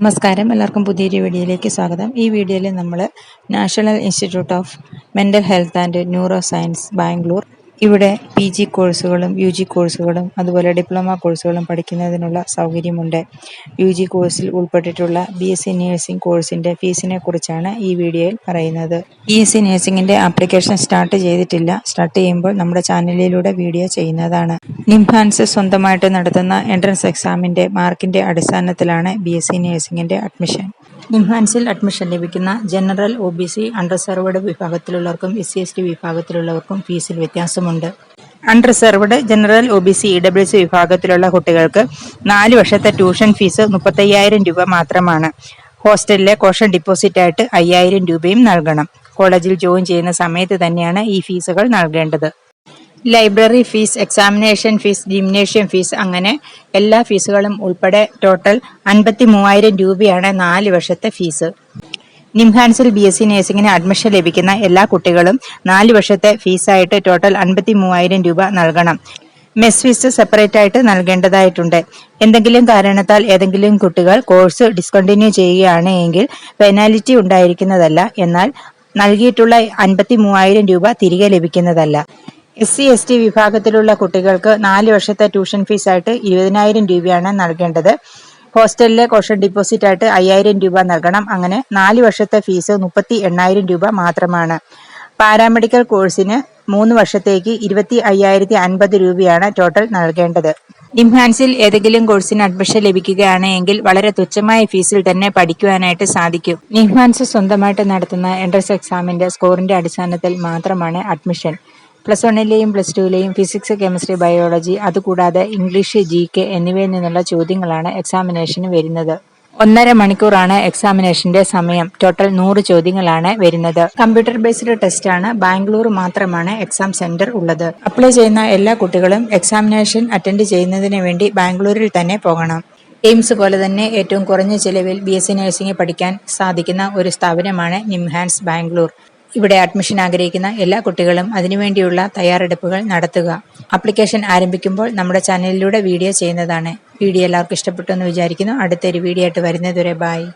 നമസ്കാരം. എല്ലാവർക്കും പുതിയൊരു വീഡിയോയിലേക്ക് സ്വാഗതം. ഈ വീഡിയോയിൽ നമ്മൾ national institute of mental health and neuroscience Bangalore ഇവിടെ പി ജി കോഴ്സുകളും യു ജി കോഴ്സുകളും അതുപോലെ ഡിപ്ലോമ കോഴ്സുകളും പഠിക്കുന്നതിനുള്ള സൗകര്യമുണ്ട്. യു ജി കോഴ്സിൽ ഉൾപ്പെട്ടിട്ടുള്ള ബി എസ് സി നഴ്സിംഗ് കോഴ്സിന്റെ ഫീസിനെ കുറിച്ചാണ് ഈ വീഡിയോയിൽ പറയുന്നത്. ബി എസ് സി നഴ്സിംഗിന്റെ ആപ്ലിക്കേഷൻ സ്റ്റാർട്ട് ചെയ്തിട്ടില്ല. സ്റ്റാർട്ട് ചെയ്യുമ്പോൾ നമ്മുടെ ചാനലിലൂടെ വീഡിയോ ചെയ്യുന്നതാണ്. നിംഹാൻസ് സ്വന്തമായിട്ട് നടത്തുന്ന എൻട്രൻസ് എക്സാമിന്റെ മാർക്കിന്റെ അടിസ്ഥാനത്തിലാണ് ബി എസ് സി നഴ്സിംഗിന്റെ അഡ്മിഷൻ നിംഹാൻസിൽ അഡ്മിഷൻ ലഭിക്കുന്ന general O B C unreserved വിഭാഗത്തിലുള്ളവർക്കും S C S T വിഭാഗത്തിലുള്ളവർക്കും ഫീസിൽ വ്യത്യാസമുണ്ട്. Under unreserved general O B C E W C വിഭാഗത്തിലുള്ള കുട്ടികൾക്ക് നാല് വർഷത്തെ ട്യൂഷൻ ഫീസ് മുപ്പത്തയ്യായിരം രൂപ മാത്രമാണ്. ഹോസ്റ്റലിലെ കോഷൻ ഡിപ്പോസിറ്റ് ആയിട്ട് അയ്യായിരം രൂപയും നൽകണം. കോളേജിൽ ജോയിൻ ചെയ്യുന്ന സമയത്ത് തന്നെയാണ് ഈ ഫീസുകൾ നൽകേണ്ടത്. Library fees examination fees gymnasium fees അങ്ങനെ എല്ലാ ഫീസുകളും ഉൾപ്പെടെ ടോട്ടൽ അൻപത്തി മൂവായിരം രൂപയാണ് നാല് വർഷത്തെ ഫീസ്. നിംഹാൻസിൽ ബി എസ് സി നഴ്സിംഗിന് അഡ്മിഷൻ ലഭിക്കുന്ന എല്ലാ കുട്ടികളും നാല് വർഷത്തെ ഫീസായിട്ട് ടോട്ടൽ അൻപത്തി മൂവായിരം രൂപ നൽകണം. മെസ് ഫീസ് സെപ്പറേറ്റ് ആയിട്ട് നൽകേണ്ടതായിട്ടുണ്ട്. എന്തെങ്കിലും കാരണത്താൽ ഏതെങ്കിലും കുട്ടികൾ കോഴ്സ് ഡിസ്കണ്ടിന്യൂ ചെയ്യുകയാണ് എങ്കിൽ പെനാലിറ്റി ഉണ്ടായിരിക്കുന്നതല്ല. എന്നാൽ നൽകിയിട്ടുള്ള അൻപത്തി മൂവായിരം രൂപ തിരികെ ലഭിക്കുന്നതല്ല. എസ് സി എസ് ടി വിഭാഗത്തിലുള്ള കുട്ടികൾക്ക് നാല് വർഷത്തെ ട്യൂഷൻ ഫീസായിട്ട് ഇരുപതിനായിരം രൂപയാണ് നൽകേണ്ടത്. ഹോസ്റ്റലിലെ കോഷൻ ഡിപ്പോസിറ്റ് ആയിട്ട് അയ്യായിരം രൂപ നൽകണം. അങ്ങനെ നാല് വർഷത്തെ ഫീസ് മുപ്പത്തി എണ്ണായിരം രൂപ മാത്രമാണ്. പാരാമെഡിക്കൽ കോഴ്സിന് മൂന്ന് വർഷത്തേക്ക് ഇരുപത്തി അയ്യായിരത്തി അൻപത് രൂപയാണ് ടോട്ടൽ നൽകേണ്ടത്. ഇംഹാൻസിൽ ഏതെങ്കിലും കോഴ്സിന് അഡ്മിഷൻ ലഭിക്കുകയാണെങ്കിൽ വളരെ തുച്ഛമായ ഫീസിൽ തന്നെ പഠിക്കുവാനായിട്ട് സാധിക്കും. നിംഹാൻസ് സ്വന്തമായിട്ട് നടത്തുന്ന എൻട്രൻസ് എക്സാമിന്റെ സ്കോറിന്റെ അടിസ്ഥാനത്തിൽ മാത്രമാണ് അഡ്മിഷൻ. പ്ലസ് വണ്ണിലെയും പ്ലസ് ടുവിലെയും ഫിസിക്സ് കെമിസ്ട്രി ബയോളജി അതുകൂടാതെ ഇംഗ്ലീഷ് ജി കെ എന്നിവയിൽ നിന്നുള്ള ചോദ്യങ്ങളാണ് എക്സാമിനേഷന് വരുന്നത്. ഒന്നര മണിക്കൂറാണ് എക്സാമിനേഷന്റെ സമയം. ടോട്ടൽ നൂറ് ചോദ്യങ്ങളാണ് വരുന്നത്. കമ്പ്യൂട്ടർ ബേസ്ഡ് ടെസ്റ്റ് ആണ്. ബാംഗ്ലൂർ മാത്രമാണ് എക്സാം സെന്റർ ഉള്ളത്. അപ്ലൈ ചെയ്യുന്ന എല്ലാ കുട്ടികളും എക്സാമിനേഷൻ അറ്റൻഡ് ചെയ്യുന്നതിന് വേണ്ടി ബാംഗ്ലൂരിൽ തന്നെ പോകണം. എയിംസ് പോലെ തന്നെ ഏറ്റവും കുറഞ്ഞ ചിലവിൽ ബി എസ് സി നഴ്സിംഗ് പഠിക്കാൻ സാധിക്കുന്ന ഒരു സ്ഥാപനമാണ് നിംഹാൻസ് ബാംഗ്ലൂർ. ഇവിടെ അഡ്മിഷൻ ആഗ്രഹിക്കുന്ന എല്ലാ കുട്ടികളും അതിനുവേണ്ടിയുള്ള തയ്യാറെടുപ്പുകൾ നടത്തുക. ആപ്ലിക്കേഷൻ ആരംഭിക്കുമ്പോൾ നമ്മുടെ ചാനലിലൂടെ വീഡിയോ ചെയ്യുന്നതാണ്. വീഡിയോ എല്ലാവർക്കും ഇഷ്ടപ്പെട്ടു എന്ന് വിചാരിക്കുന്നു. അടുത്തൊരു വീഡിയോ ആയിട്ട് വരുന്നതുവരെ ബായ്